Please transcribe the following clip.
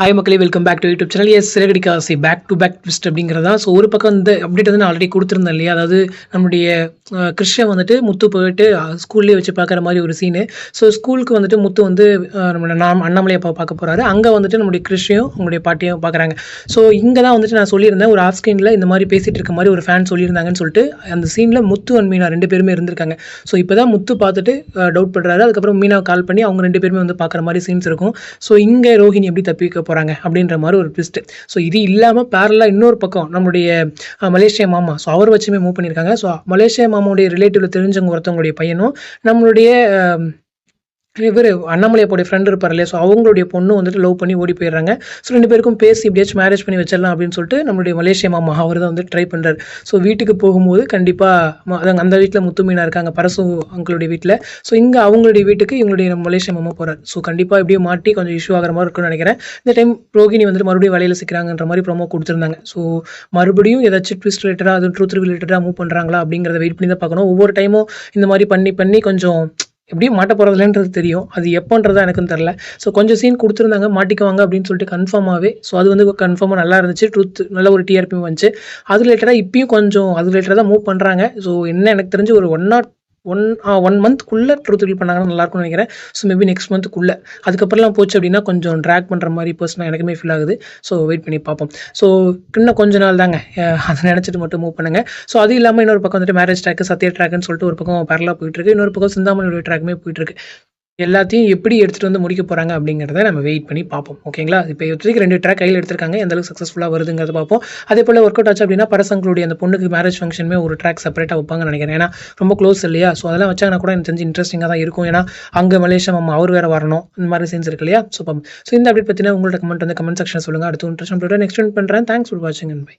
Hi மக்களே welcome back to YouTube channel S சிறகடி காசி back to back twist அப்படிங்கிறதா? So ஒரு பக்கம் இந்த அப்டேட் வந்து நான் ஆல்ரெடி கொடுத்துருந்தேன் இல்லையா? அதாவது நம்முடைய கிருஷ்ணன் வந்துட்டு முத்து போயிட்டு ஸ்கூல்லேயே வச்சு பார்க்குற மாதிரி ஒரு சீனு ஸோ ஸ்கூலுக்கு வந்துட்டு முத்து வந்து நம்ம நம்மளோட நாம் அண்ணாமலை அப்பா பார்க்க போகிறாரு அங்கே வந்துட்டு நம்முடைய கிருஷ்ணையும் அவங்களுடைய பாட்டியும் பார்க்குறாங்க. ஸோ இங்கே தான் வந்துட்டு நான் சொல்லியிருந்தேன். ஒரு ஆஃப் ஸ்க்ரீனில் இந்த மாதிரி பேசிகிட்டு இருக்க மாதிரி ஒரு ஃபேன் சொல்லியிருந்தாங்கன்னு சொல்லிட்டு அந்த சீனில் முத்து அண்ட் மீனா ரெண்டு பேருமே இருந்திருக்காங்க. ஸோ இப்போ தான் முத்து பார்த்துட்டு டவுட் பண்ணுறாரு அதுக்கப்புறம் மீனா கால் பண்ணி அவங்க ரெண்டு பேருமே வந்து பார்க்குற மாதிரி சீன்ஸ் இருக்கும். ஸோ இங்கே ரோஹிணி எப்படி தப்பிக்க போகிறாங்க அப்படின்ற மாதிரி ஒரு ட்விஸ்ட்டு ஸோ இது இல்லாமல் பேரலாக இன்னொரு பக்கம் நம்மளுடைய மலேசிய மாமா. ஸோ அவர் வச்சுமே மூவ் பண்ணியிருக்காங்க ஸோ மலேசிய மாமாவுடைய ரிலேட்டிவ்ல தெரிஞ்சவங்க ஒருத்தவங்களுடைய பையனும் நம்மளுடைய இவர் அண்ணாமலையப்போடைய ஃப்ரெண்ட் இருப்பார் இல்லையா ஸோ அவங்களுடைய பொண்ணு வந்துட்டு லவ் பண்ணி ஓடி போயிடுறாங்க. ஸோ ரெண்டு பேருக்கும் பேசி எப்படியாச்சும் மேரேஜ் பண்ணி வச்சிடலாம் அப்படின்னு சொல்லிட்டு நம்மளுடைய மலேசிய மாமா அவர் தான் வந்து ட்ரை பண்ணுறாரு ஸோ வீட்டுக்கு போகும்போது கண்டிப்பாக அதாங்க அந்த வீட்டில் முத்துமீனா இருக்காங்க பரசு அங்கிளுடைய வீட்டில் ஸோ இங்கே அவங்களுடைய வீட்டுக்கு இவங்களுடைய மலேசிய மாமா போகிறார் ஸோ கண்டிப்பாக எப்படியும் மாட்டி கொஞ்சம் இஷ்யூ ஆகிற மாதிரி இருக்கும்னு நினைக்கிறேன். இந்த டைம் ரோகிணி வந்துட்டு மறுபடியும் வலையில் சிக்கிறாங்கன்ற மாதிரி ப்ரோமோ கொடுத்துருந்தாங்க. ஸோ மறுபடியும் ஏதாச்சும் ட்விஸ்ட் ரிலேட்டடாக அது ட்ரூத் ரிலேட்டடாக மூவ் பண்ணுறாங்களா அப்படிங்கிறத வெயிட் பண்ணி தான் பார்க்கணும். ஒவ்வொரு டைமும் இந்த மாதிரி பண்ணி பண்ணி கொஞ்சம் எப்படியும் மாட்ட போகிறதுலன்றது தெரியும். அது எப்போன்றதா எனக்குன்னு தெரில ஸோ கொஞ்சம் சீன் கொடுத்துருந்தாங்க மாட்டிக்குவாங்க அப்படின்னு சொல்லிட்டு கன்ஃபார்மாகவே ஸோ அது வந்து கன்ஃபார்மாக நல்லா இருந்துச்சு. ட்ரூத் நல்ல ஒரு டிஆர்பி வந்துச்சு. அது ரிலேட்டடாக இப்பயும் கொஞ்சம் அது ரிலேட்டடாக மூவ் பண்ணுறாங்க ஸோ என்ன எனக்கு தெரிஞ்சு ஒரு ஒன் நாட் ஒன் ஒன் மந்த்க்குள்ளே ட்ரூத் ரிவீல் பண்ணாங்கன்னா நல்லாயிருக்கும்னு நினைக்கிறேன். ஸோ மேபி நெக்ஸ்ட் மந்த்துக்குள்ளே அதுக்கப்புறம்லாம் போச்சு அப்படின்னா கொஞ்சம் ட்ராக் பண்ணுற மாதிரி பர்சனாக எனக்குமே ஃபீல் ஆகுது. ஸோ வெயிட் பண்ணி பார்ப்போம். ஸோ இன்னும் கொஞ்ச நாள் தாங்க. அதை நினச்சிட்டு மட்டும் மூவ் பண்ணுங்கள் ஸோ அது இல்லாமல் இன்னொரு பக்கம் வந்துட்டு மேரேஜ் ட்ராக்கு சத்யா ட்ராக்னு சொல்லிட்டு ஒரு பக்கம் பேரலாக போயிட்டுருக்கு இன்னொரு பக்கம் சிந்தாமணியோட ட்ராக்குமே போயிட்டுருக்கு எல்லாத்தையும் எப்படி எடுத்துகிட்டு வந்து முடிக்க போகிறாங்க அப்படிங்கிறத நம்ம வெயிட் பண்ணி பார்ப்போம். ஓகேங்களா இப்போ இப்போதைக்கு ரெண்டு ட்ராக் கையில் எடுத்திருக்காங்க. எந்த அளவுக்கு சக்ஸஸ்ஃபுல்லாக வருதுங்கிறத பார்ப்போம். அதே போல் ஒர்க் அவுட் ஆச்சு அப்படின்னா பரசங்களுடைய அந்த பொண்ணுக்கு மேரேஜ் ஃபங்க்ஷனுமே ஒரு ட்ராக் செப்பரேட்டாக வைப்பாங்கன்னு நினைக்கிறேன். ஏன்னா ரொம்ப க்ளோஸ் இல்லையா? ஸோ அதெல்லாம் வச்சாங்கன்னா கூட எனக்கு தெரிஞ்சு இன்ட்ரெஸ்டிங்காக தான் இருக்கும். ஏன்னா அங்கே மலேசியா மாமா அவர் வேறு வரணும். இந்த மாதிரி சீன்ஸ் இருக்கு இல்லையா? ஸோ ஸோ இந்த அப்டேட் பற்றினா உங்களோட கமெண்ட் வந்து கமெண்ட் செக்ஷன் சொல்லுங்கள் அடுத்து இன்ட்ரெஸ்ட் நெக்ஸ்ட் பண்ணுறேன் தேங்க்ஸ் ஃபார் வாட்சிங் அண்ட் பை